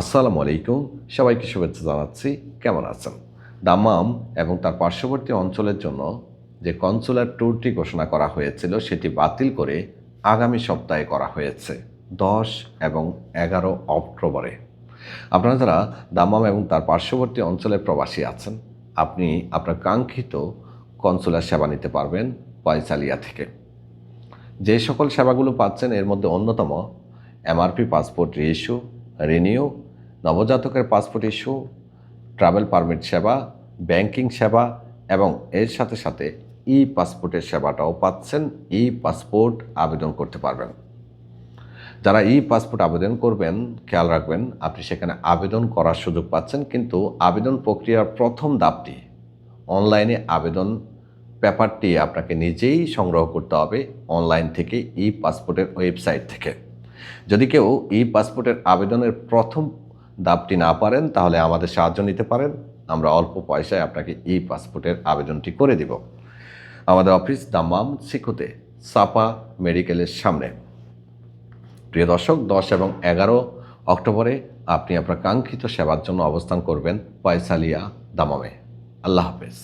আসসালামু আলাইকুম। সবাইকে শুভেচ্ছা জানাচ্ছি। কেমন আছেন? দামাম এবং তার পার্শ্ববর্তী অঞ্চলের জন্য যে কনসুলার ট্যুরটি ঘোষণা করা হয়েছিল, সেটি বাতিল করে আগামী সপ্তাহে করা হয়েছে, দশ এবং এগারো অক্টোবরে। আপনারা যারা দামাম এবং তার পার্শ্ববর্তী অঞ্চলের প্রবাসী আছেন, আপনি আপনার কাঙ্ক্ষিত কনসুলার সেবা নিতে পারবেন পয়সালিয়া থেকে। যে সকল সেবাগুলো পাচ্ছেন, এর মধ্যে অন্যতম এমআরপি পাসপোর্ট রিইস্যু রিনিউ নবজাতকের পাসপোর্ট ইস্যু ট্রাভেল পারমিট সেবা ব্যাংকিং সেবা এবং এর সাথে সাথে ই পাসপোর্টের সেবাটাও পাচ্ছেন। ই পাসপোর্ট আবেদন করতে পারবেন। যারা ই পাসপোর্ট আবেদন করবেন, খেয়াল রাখবেন, আপনি সেখানে আবেদন করার সুযোগ পাচ্ছেন, কিন্তু আবেদন প্রক্রিয়ার প্রথম ধাপটি অনলাইনে আবেদন পেপারটি আপনাকে নিজেই সংগ্রহ করতে হবে অনলাইন থেকে ই পাসপোর্টের ওয়েবসাইট থেকে। যদি কেউ ই পাসপোর্টের আবেদনের প্রথম ধাপটি না পারেন, তাহলে আমাদের সাহায্য নিতে পারেন। আমরা অল্প পয়সায় আপনাকে ই পাসপোর্টের আবেদনটি করে দিব। আমাদের অফিস দামাম সিকুতে, সাপা মেডিকেলের সামনে। প্রিয় দর্শক, দশ এবং এগারো অক্টোবরে আপনি আপনার কাঙ্ক্ষিত সেবার জন্য অবস্থান করবেন পয়সালিয়া দামামে আল্লাহ হাফেজ।